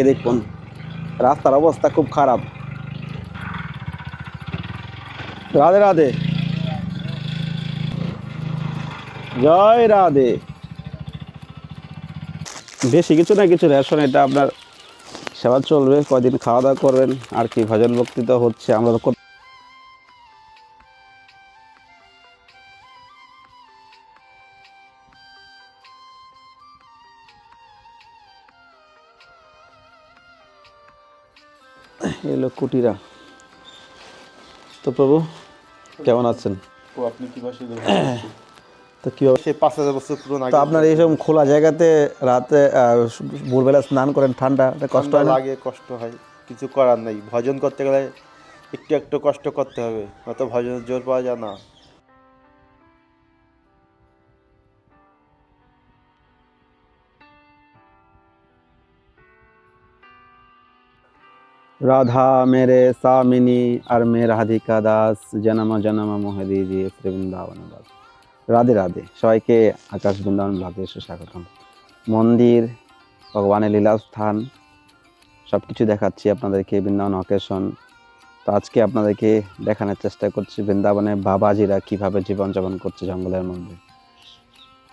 এ দেখুন, রাস্তার অবস্থা খুব খারাপ। রাধে রাধে। জয় রাধে। বেশি কিছু না কিছু রেশন, এটা আপনার সেবা চলবে কদিন খাওয়া দাওয়া করবেন, আর কি ভজন ভক্তি তো হচ্ছে, আমরা তো কুটিরা। তো প্রভু কেমন আছেন? ও আপনি কি ভাষা তো কীভাবে সেই পাঁচ হাজার বছর পুরনো তো আপনার এইসব খোলা জায়গাতে রাতে আহ, ভোরবেলা স্নান করেন ঠান্ডা কষ্ট হয় লাগে কষ্ট হয় কিছু করার নেই। ভজন করতে গেলে একটু একটু কষ্ট করতে হবে অত ভজনের জোর পাওয়া যায় না। রাধা, মেরে সামিনী আর মে রাধিকা দাস, জনম জনম, মোহে দিজি শ্রী বৃন্দাবন দাস। রাধে রাধে। সবাইকে আকাশ বৃন্দাবন ব্লগে এসে স্বাগতম মন্দির, ভগবানের লীলাস্থান সব কিছু দেখাচ্ছি আপনাদেরকে, বৃন্দাবন অকেশন তো আজকে আপনাদেরকে দেখানোর চেষ্টা করছি বৃন্দাবনে বাবাজিরা কীভাবে জীবনযাপন করছে জঙ্গলের মধ্যে।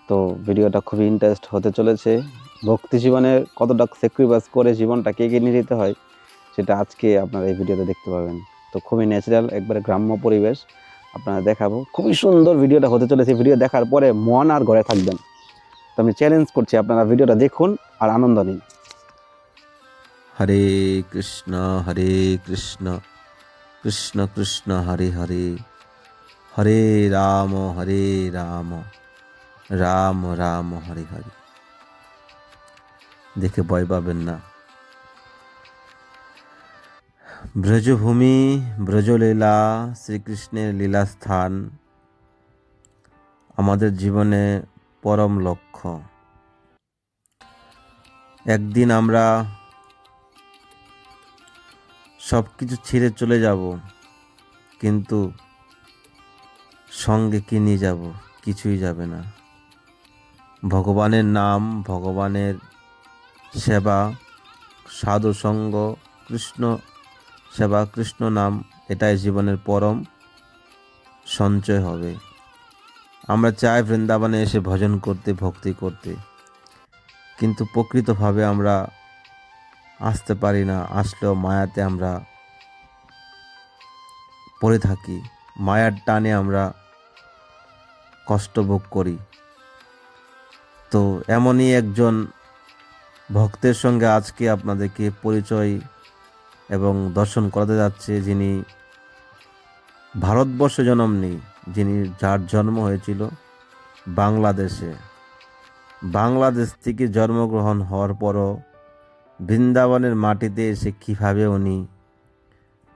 তো ভিডিওটা খুবই ইন্টারেস্ট হতে চলেছে। ভক্তি জীবনে কতটা স্যাক্রিফাইস করে জীবনটাকে এগিয়ে নিয়ে যেতে হয় সেটা আজকে আপনারা এই ভিডিওতে দেখতে পাবেন। তো খুবই ন্যাচারাল একবারে গ্রাম্য পরিবেশ। আপনারা দেখাবো। খুবই সুন্দর ভিডিওটা হতে চলেছে। ভিডিও দেখার পরে মন আর ঘরে থাকবেন। তো আমি চ্যালেঞ্জ করছি আপনারা ভিডিওটা দেখুন আর আনন্দ নিন। হরে কৃষ্ণ হরে কৃষ্ণ কৃষ্ণ কৃষ্ণ, হরে হরে। হরে রাম হরে রাম। রাম রাম, হরে হরে। দেখে ভয় পাবেন না। ব্রজভূমি, ব্রজলীলা, শ্রীকৃষ্ণের লীলাস্থান, আমাদের জীবনে পরম লক্ষ্য। একদিন আমরা সব কিছু ছেড়ে চলে যাব, কিন্তু সঙ্গে কি নিয়ে যাব কিছুই যাবে না। ভগবানের নাম, ভগবানের সেবা সাধু সঙ্গ কৃষ্ণ সেবা কৃষ্ণ নাম, এটাই জীবনের পরম সঞ্চয় হবে। আমরা চাই বৃন্দাবনে এসে ভজন করতে, ভক্তি করতে। কিন্তু প্রকৃতভাবে আমরা আসতে পারি না, আসলেও মায়াতে আমরা পড়ে থাকি। মায়ার টানে আমরা কষ্ট ভোগ করি। তো এমনই একজন ভক্তের সঙ্গে আজকে আপনাদেরকে পরিচয় এবং দর্শন করাতে যাচ্ছে যিনি ভারতবর্ষে জন্ম নেই যিনি যার জন্ম হয়েছিল বাংলাদেশে। বাংলাদেশ থেকে জন্মগ্রহণ হওয়ার পরও বৃন্দাবনের মাটিতে এসে কীভাবে উনি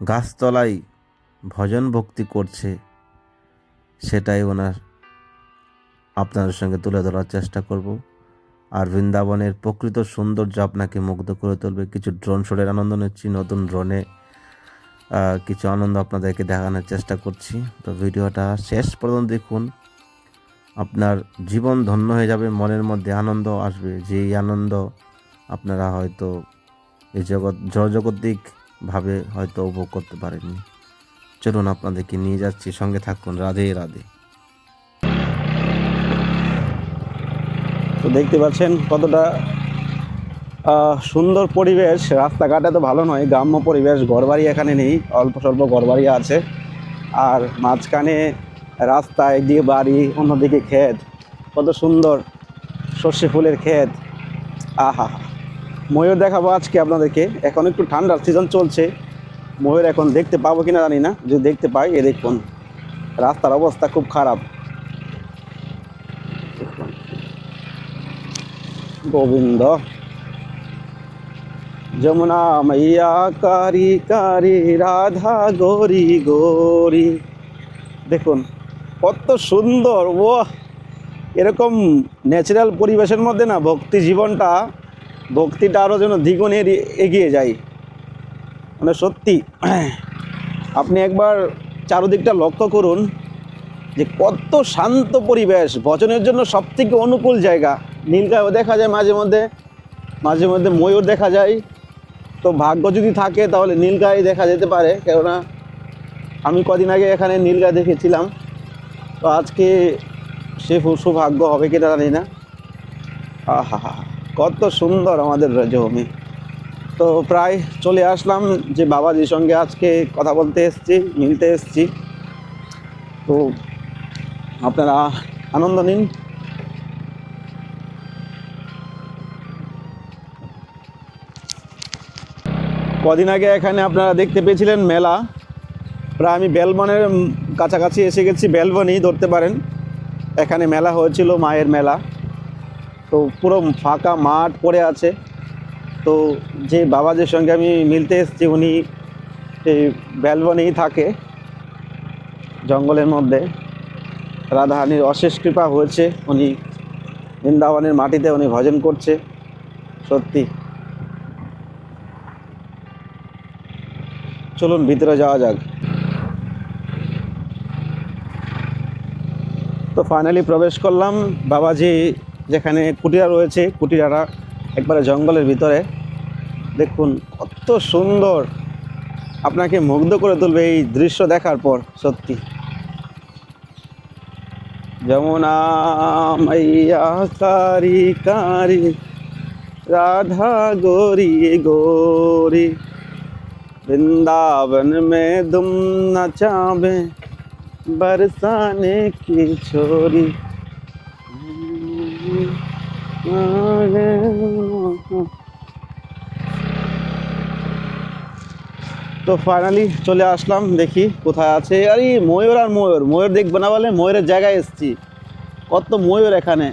গাছতলায় ভজন ভক্তি করছে, সেটাই ওনার আপনাদের সঙ্গে তুলে ধরার চেষ্টা করব। আর বৃন্দাবনের প্রকৃত সৌন্দর্য আপনাকে মুগ্ধ করে তুলবে। কিছু ড্রোন শটের আনন্দ নিচ্ছি, নতুন ড্রোনে কিছু আনন্দ আপনাদেরকে দেখানোর চেষ্টা করছি। তো ভিডিওটা শেষ পর্যন্ত দেখুন। আপনার জীবন ধন্য হয়ে যাবে, মনের মধ্যে আনন্দ আসবে। যেই আনন্দ আপনারা হয়তো এই জগৎ জগতিকভাবে হয়তো উপভোগ করতে পারেননি। চলুন আপনাদেরকে নিয়ে যাচ্ছি, সঙ্গে থাকুন। রাধে রাধে। তো দেখতে পাচ্ছেন কতটা সুন্দর পরিবেশ। রাস্তাঘাটে তো ভালো নয়, গ্রাম্য পরিবেশ, ঘরবাড়ি এখানে নেই, অল্প স্বল্প ঘরবাড়ি আছে। আর মাঝখানে রাস্তা একদিকে বাড়ি, অন্যদিকে ক্ষেত। কত সুন্দর সর্ষে ফুলের ক্ষেত। আহা, ময়ূর দেখাবো আজকে আপনাদেরকে। এখন একটু ঠান্ডার সিজন চলছে। ময়ূর এখন দেখতে পাবো কিনা জানি না, যদি দেখতে পাই, এ দেখুন। রাস্তার অবস্থা খুব খারাপ। গোবিন্দ। যমুনা মাইয়া, কারি কারি, রাধা, গৌরী গৌরী। দেখুন, কত সুন্দর ও এরকম ন্যাচারাল পরিবেশের মধ্যে না ভক্তি জীবনটা, ভক্তিটা আরও যেন দ্বিগুণে এ- এগিয়ে যায়। মানে সত্যি, আপনি একবার চারদিকটা লক্ষ্য করুন, যে কত শান্ত পরিবেশ, ভজনের জন্য সবথেকে অনুকূল জায়গা। নীলগাঁও দেখা যায় মাঝে মধ্যে মাঝে মধ্যে ময়ূর দেখা যায়। তো ভাগ্য যদি থাকে তাহলে নীলগাই দেখা যেতে পারে, কেননা আমি কদিন আগে এখানে নীলগাই দেখেছিলাম। তো আজকে সু- সৌভাগ্য হবে কিনা জানি না। আহা, কত সুন্দর আমাদের জমি তো প্রায় চলে আসলাম যে বাবাজির সঙ্গে আজকে কথা বলতে এসেছি, মিলতে এসেছি। তো আপনারা আনন্দ নিন। কদিন আগে এখানে আপনারা দেখতে পেয়েছিলেন মেলা। প্রায় আমি বেলবনের কাছাকাছি এসে গেছি, বেলবনই ধরতে পারেন। এখানে মেলা হয়েছিল, মায়ের মেলা। তো পুরো ফাঁকা মাঠ পড়ে আছে। তো যে বাবাজির সঙ্গে আমি মিলতে এসেছি, উনি এই বেলবনেই থাকে, জঙ্গলের মধ্যে। রাধাহানির অশেষ কৃপা হয়েছে, উনি বৃন্দাবনের মাটিতে উনি ভজন করছে, সত্যি। চলুন ভিতরে যাওয়া যাক। তো ফাইনালি প্রবেশ করলাম। বাবাজি যেখানে কুটিরা রয়েছে, কুটিরারা একবারে জঙ্গলের ভিতরে। দেখুন কত সুন্দর। আপনাকে মুগ্ধ করে তুলবে এই দৃশ্য দেখার পর, সত্যি। যমুনা মাইয়া তারি কারি রাধা গৌরী গৌরী। वृंदावन में दुम नचावे बरसाने की छोरी তো ফাইনালি চলে আসলাম দেখি কোথায় আছে আরে ময়ূর আর ময়ূর ময়ূর দেখবো না বলে ময়ূরের জায়গায় এসেছি কত ময়ূর এখানে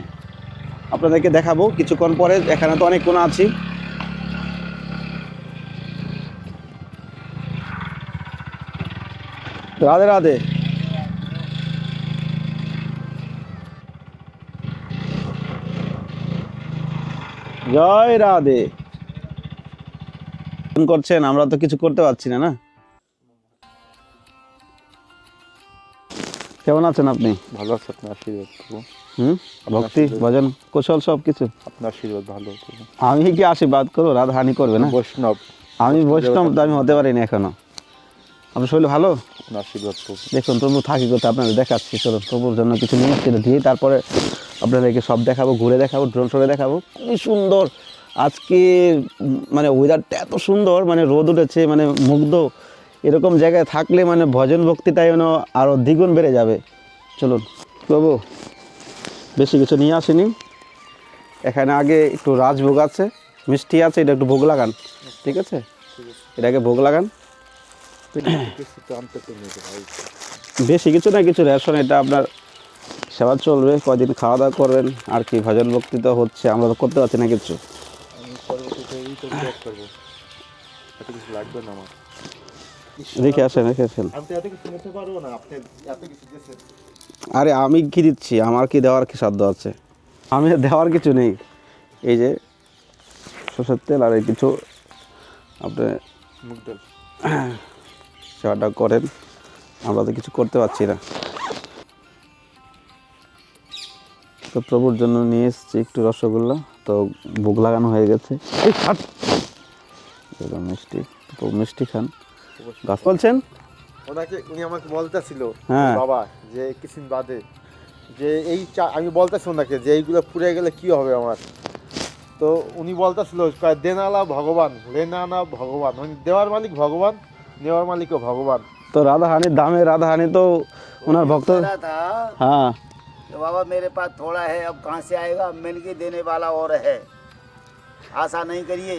আপনাদেরকে দেখাবো কিছুক্ষণ পরে এখানে তো অনেক কোনো আছি রাধে রাধে। জয় রাধে। ফোন করছেন আমরা তো কিছু করতে পারছি না না? কেমন আছেন আপনি? ভালো আছে আপনার আশীর্বাদ হুম? ভক্তি ভজন কুশল সব কিছু? আপনার আশীর্বাদ ভালো আমি কি আশীর্বাদ করব? রাধাহানি করবে না? বৈষ্ণব। আমি বৈষ্ণব তো আমি হতে পারিনি এখনও। আপনার শরীর ভালো? আপনার দেখুন তবু থাকি করতে আপনাদের দেখাচ্ছি। চলুন তবুর জন্য কিছু নিয়ে এসেছিল দিয়ে তারপরে আপনাদেরকে সব দেখাবো ঘুরে দেখাবো ড্রোন শোরে দেখাবো। খুবই সুন্দর। আজকে মানে ওয়েদারটা এত সুন্দর মানে রোদ উঠেছে মানে মুগ্ধ। এরকম জায়গায় থাকলে মানে ভজন ভক্তিটা যেন আরও দ্বিগুণ বেড়ে যাবে। চলুন প্রভু বেশি কিছু নিয়ে আসিনি। এখানে আগে একটু রাজভোগ আছে মিষ্টি আছে এটা একটু ভোগ লাগান। ঠিক আছে। এটাকে ভোগ লাগান। বেশি কিছু না কিছু রেশন এটা আপনার সেবা চলবে কয়দিন খাওয়া দাওয়া করবেন আর কি ভজন ভক্তি তো হচ্ছে আমরা তো করতে পারছি না কিছু। রেখে আসেন রেখে আসেন। আরে আমি কি দিচ্ছি? আমার কি দেওয়ার কি সাধ্য আছে? আমি দেওয়ার কিছু নেই। এই যে সরষের তেল আর এই কিছু আপনি মুখ ডাল। সেবাটা করেন। আমরা তো কিছু করতে পারছি না। তো প্রভুর জন্য নিয়ে এসেছি একটু রসগোল্লা। তো ভোগ লাগানো হয়ে গেছে। মিষ্টি মিষ্টি খান। গাছ বলছেন? ওনাকে উনি আমাকে বলতেছিল হ্যাঁ। বাবা যে কিছুদিন বাদে যে এই চা আমি বলতেছি ওনাকে যে এইগুলো পুড়ে গেলে কি হবে আমার? তো উনি বলতেছিল দেনালা ভগবান লেনানা ভগবান। উনি দেওয়ার মালিক ভগবান। নেওয়ার মালিকও ভগবান তো রাধাহানির দামে রাধাহানি তো ওনার ভক্ত रहा था হ্যাঁ कि बाबा मेरे पास थोड़ा है अब कहाँ से आएगा मिल के देने वाला और है आशा नहीं करिए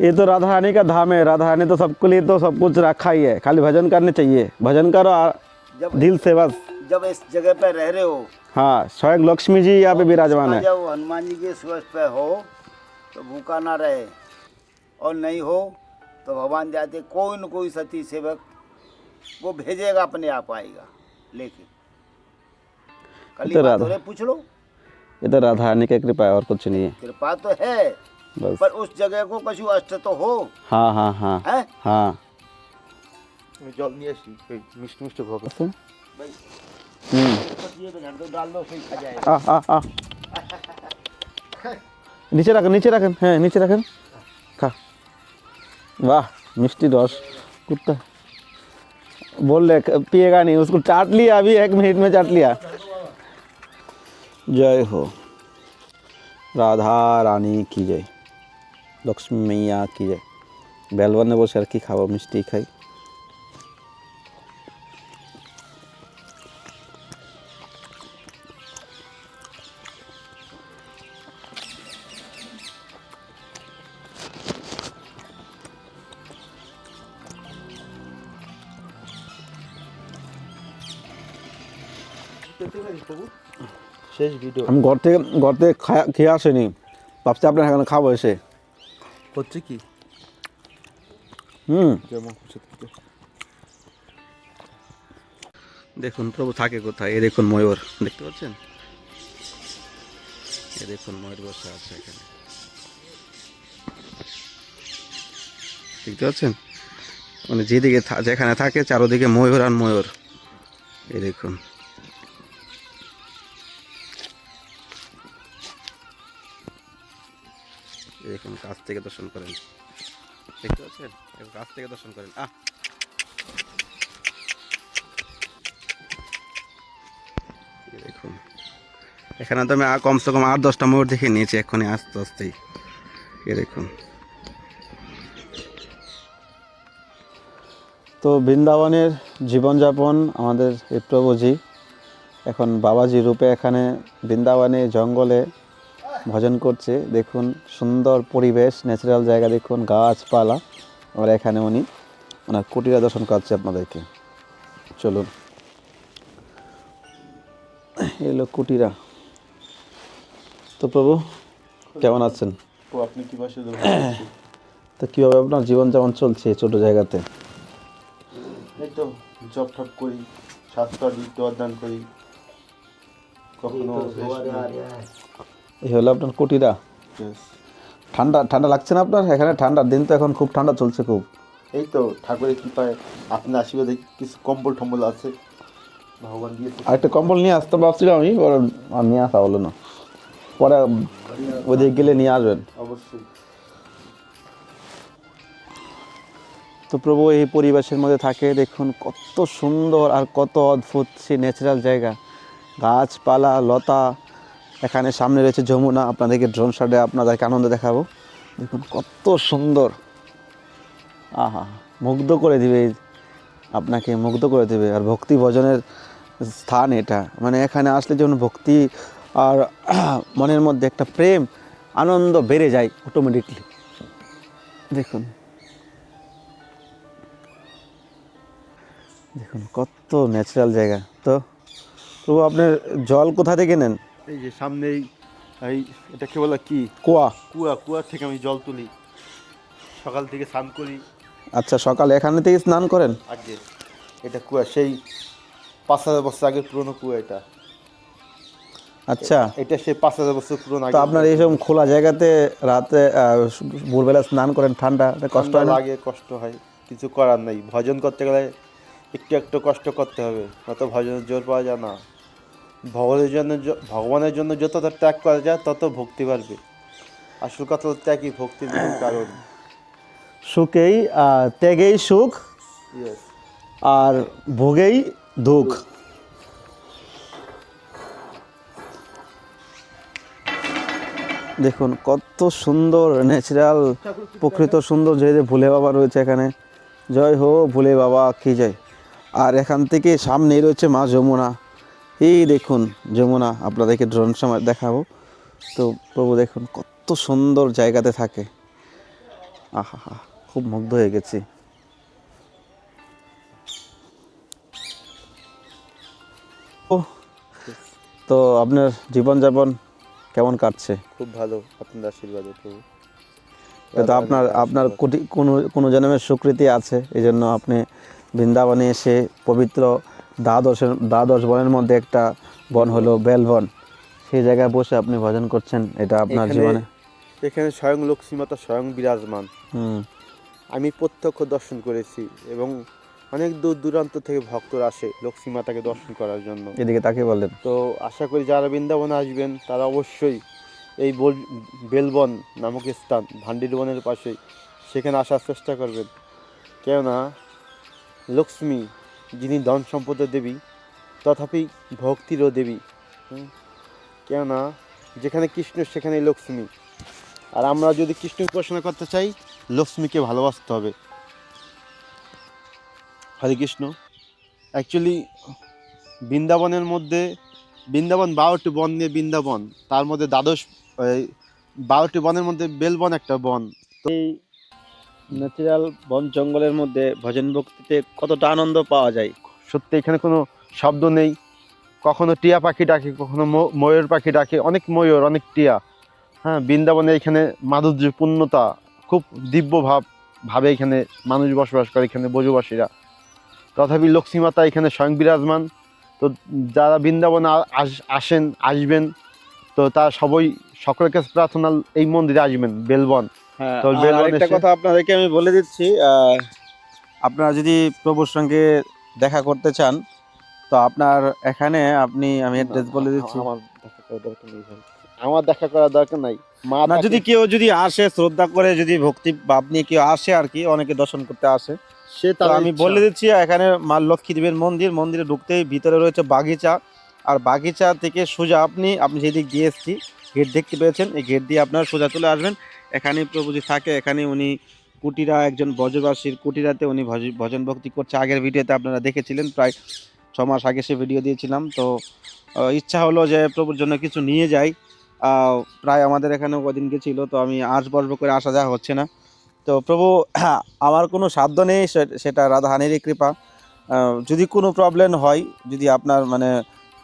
ये तो राधारानी का धाम है राधारानी तो सबके लिए तो सब कुछ रखा ही है खाली भजन करने चाहिए भजन करो और जब दिल से बस जब इस जगह पे रह रहे हो हाँ स्वयं लक्ष्मी जी यहाँ पे विराजमान है जब हनुमान जी के सूरज पे हो तो भूखा ना रहे और नहीं हो तो भगवान जाते कोई न कोई सती सेवक वो भेजेगा अपने आप आएगा। लेके कल पूछ लो। ये तो राधा रानी की कृपा और कुछ नहीं है। कृपा तो है बस। पर उस जगह को कछु अष्ट तो हो। हाँ हाँ हाँ। है? हाँ। जल नहीं ऐसी मिष्ट मिष्ट भोग। अच्छा। हम्म। तो घर डाल दो सही खा जाएगा। आ आ आ। नीचे रखन नीचे रखन है नीचे रखन वाह मिस्टी रस कुत्ता। बोल रहे पिएगा नहीं, उसको चाट लिया अभी, एक मिनट में चाट लिया। जय हो। राधा रानी की जय। लक्ष्मी मैया की जय। बैलवन ने बोल सर की खाओ मिस्टी खाई। আমি ঘর থেকে ঘর থেকে খায়া- আসেনি। ভাবছি আপনার এখানে খাব এসে। হচ্ছে কি? হুম। দেখুন প্রভু থাকে কোথায়? এ দেখুন ময়ূর। দেখতে পাচ্ছেন? এ দেখুন ময়ূর বসে আছে এখানে। দেখতে পাচ্ছেন? মানে যেদিকে যেখানে থাকে চারোদিকে ময়ূর আর ময়ূর। এই দেখুন। থেকে দর্শন করেন। দেখতে পাচ্ছেন? কাছ থেকে দর্শন করেন। আহ! দেখুন। এখানে তো আমি কমসে কম আট, দশটা ময়ূর দেখে নিয়েছি, এক্ষুনি আস্তে আস্তেই। এ দেখুন। তো বৃন্দাবনের জীবনযাপন আমাদের এই প্রভুজি। এখন বাবাজি রূপে এখানে বৃন্দাবনে জঙ্গলে ভজন করছে। দেখুন সুন্দর পরিবেশ ন্যাচারাল জায়গা দেখুন গাছপালা। আর এখানে উনি ওনার কুটিরা দর্শন করছে আপনাদেরকে। চলুন। এলো কুটিরা। তো প্রভু কেমন আছেন? ও আপনি কি ভাষা তো কীভাবে আপনার জীবনযাপন চলছে এই ছোটো জায়গাতে? এই তো জব টপ করি স্বাস্থ্য অধ্যয়ন করি। কখনো। এই হলো আপনার কুটিরা. ঠান্ডা ঠান্ডা লাগছে না আপনার? এখানে ঠান্ডার দিন তো এখন খুব ঠান্ডা চলছে খুব। এই তো ঠাকুরের কৃপায় আপনার আশীর্বাদে কিছু কম্বল টম্বল আছে। ভগবান দিয়েছে। আর একটা কম্বল নিয়ে আসতে ভাবছিলাম আমি নিয়ে আসা হলো না। পরে ওদিকে গেলে নিয়ে আসবেন। অবশ্যই। তো প্রভু এই পরিবেশের মধ্যে থাকে দেখুন কত সুন্দর আর কত অদ্ভুত সে ন্যাচারাল জায়গা। গাছপালা লতা এখানে সামনে রয়েছে যমুনা। আপনাদেরকে ড্রোন শটে আপনাদেরকে আনন্দ দেখাবো। দেখুন কত সুন্দর। আহা, মুগ্ধ করে দিবে। আপনাকে মুগ্ধ করে দেবে। আর ভক্তি ভজনের স্থান এটা। মানে এখানে আসলে যেমন ভক্তি আর মনের মধ্যে একটা প্রেম, আনন্দ বেড়ে যায় অটোমেটিকলি দেখুন। দেখুন কত ন্যাচারাল জায়গা। তো প্রভু, আপনার জল কোথা থেকে নেন? এই যে সামনেই এই এটা কি বলে কি? কুয়া। কুয়া কুয়া থেকে আমি জল তুলি। সকাল থেকে স্নান করি। আচ্ছা সকালে এখানে থেকে স্নান করেন? আগে। এটা কুয়া সেই পাঁচ হাজার বছর আগের পুরনো কুয়া এটা। আচ্ছা। এটা সেই পাঁচ হাজার বছর পুরনো তো আগে আপনার এইসব খোলা জায়গাতে রাতে ভোরবেলা স্নান করেন ঠান্ডা? কষ্ট হয় লাগে কষ্ট হয়। কিছু করার নেই। ভজন করতে গেলে একটু একটু কষ্ট করতে হবে। অত ভজনের জোর পাওয়া যায় না। ভগবানের জন্য ভগবানের জন্য যতটা ত্যাগ করা যায় তত ভক্তি বাড়বে। আসল কথা ত্যাগই ভক্তির কারণ। সুখেই ত্যাগেই সুখ আর ভোগেই দুঃখ। দেখুন কত সুন্দর ন্যাচারাল প্রকৃত সুন্দর যে যে ভুলে বাবা রয়েছে এখানে। জয় হো ভুলে বাবা কি জয়। আর এখান থেকে সামনেই রয়েছে মা যমুনা। এই দেখুন যমুনা আপনাদেরকে ড্রোন সময় দেখাবো। তো প্রভু দেখুন কত সুন্দর জায়গাতে থাকে। আহা হা খুব মুগ্ধ হয়ে গেছি। ও তো আপনার জীবনযাপন কেমন কাটছে? খুব ভালো আপনার আশীর্বাদে প্রভু। তো আপনার আপনার কোটি কোনো কোনো জন্মের স্বীকৃতি আছে এই জন্য আপনি বৃন্দাবনে এসে পবিত্র দ্বাদশের দ্বাদশ বনের মধ্যে একটা বন হলো বেলবন। সেই জায়গায় বসে আপনি ভজন করছেন এটা আপনার জীবনে? এখানে স্বয়ং লক্ষ্মীমাতা স্বয়ং বিরাজমান। আমি প্রত্যক্ষ দর্শন করেছি এবং অনেক দূর দূরান্ত থেকে ভক্তরা আসে লক্ষ্মী মাতাকে দর্শন করার জন্য। এদিকে তাকে বলেন। তো আশা করি যারা বৃন্দাবনে আসবেন তারা অবশ্যই এই বল- বেলবন নামক স্থান ভান্ডির বনের পাশে সেখানে আসার চেষ্টা করবেন। কেননা লক্ষ্মী যিনি ধন সম্পদের দেবী, তথাপি ভক্তিরও দেবী। কেননা, যেখানে কৃষ্ণ সেখানে লক্ষ্মী। আর আমরা যদি কৃষ্ণ উপাসনা করতে চাই, লক্ষ্মীকে ভালোবাসতে হবে। হরে কৃষ্ণ। অ্যাকচুয়ালি বৃন্দাবনের মধ্যে, বৃন্দাবন বারোটি বন নিয়ে বৃন্দাবন। তার মধ্যে দ্বাদশ বারোটি বনের মধ্যে বেলবন একটা বন। এই ন্যাচারাল বন জঙ্গলের মধ্যে ভজন ভক্তিতে কতটা আনন্দ পাওয়া যায়? সত্যি এখানে কোনো শব্দ নেই। কখনো টিয়া পাখি ডাকে, কখনো ময়ূর পাখি ডাকে। অনেক ময়ূর, অনেক টিয়া। হ্যাঁ বৃন্দাবনে এখানে মাধুর্য পূর্ণতা, খুব দিব্য ভাব, ভাবে এখানে মানুষ বসবাস করে এখানে বজুবাসীরা তথাপি লক্ষ্মী মাতা এখানে স্বয়ং বিরাজমান। তো যারা বৃন্দাবনে আসেন, আসবেন, তো তার সবাই সকলের কাছে প্রার্থনা, এই মন্দিরে আসবেন, বেলবন। হ্যাঁ আরেকটা এসে- কথা আপনাদেরকে আমি বলে দিচ্ছি আহ, আপনারা যদি প্রভুর সঙ্গে দেখা করতে চান তো আপনার এখানে আপনি আমি অ্যাড্রেস বলে দিচ্ছি। আমার দেখা করার দরকার নেই আমার দেখা করার দরকার নাই। মা না যদি কেউ যদি আসে শ্রদ্ধা করে যদি ভক্তি ভাব নিয়ে কেউ আসে আর কি অনেকে দর্শন করতে আসে। সে তো তার আমি বলে দিচ্ছি এখানে মা লক্ষ্মী দেবীর মন্দির মন্দিরে ঢুকতেই ভিতরে রয়েছে বাগিচা। আর বাগিচা থেকে সোজা আপনি আপনি যেদিক দিয়ে এসছি গেট দেখতে পেয়েছেন এই গেট দিয়ে আপনারা সোজা চলে আসবেন। এখানে প্রভুজি থাকে, এখানে উনি কুটিরা একজন ব্রজবাসীর কুটিরাতে উনি ভজন ভক্তি করছে। আগের ভিডিওতে আপনারা দেখেছিলেন, প্রায় ছ মাস আগে সে ভিডিও দিয়েছিলাম। তো ইচ্ছা হলো যে প্রভুর জন্য কিছু নিয়ে যাই। প্রায় আমাদের এখানে কদিন গেছিল, তো আমি আজ বর্ব করে আসা যাওয়া হচ্ছে না। তো প্রভু, আমার কোনো সাধ্য নেই সেটা রাধাহানিরই কৃপা। যদি কোনো প্রবলেম হয়, যদি আপনার মানে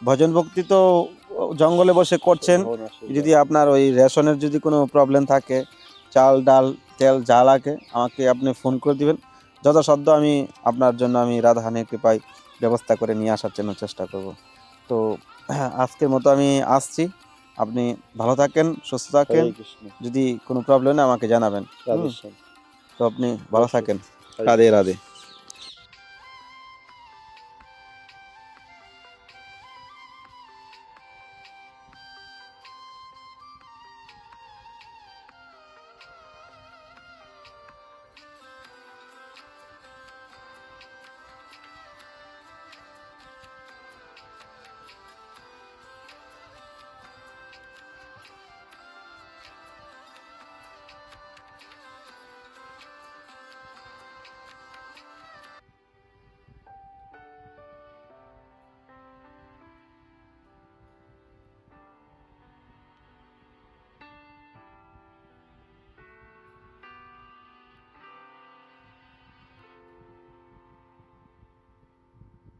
ভজন ভক্তি তো জঙ্গলে বসে করছেন যদি আপনার ওই রেশনের যদি কোনো প্রবলেম থাকে চাল ডাল তেল যা লাগে আমাকে আপনি ফোন করে দিবেন। যথাসাধ্য আমি আপনার জন্য আমি রাধাহানির কৃপায় ব্যবস্থা করে নিয়ে আসার জন্য চেষ্টা করব। তো আজকের মতো আমি আসছি। আপনি ভালো থাকেন সুস্থ থাকেন। যদি কোনো প্রবলেম আমাকে জানাবেন। তো আপনি ভালো থাকেন। রাধে রাধে।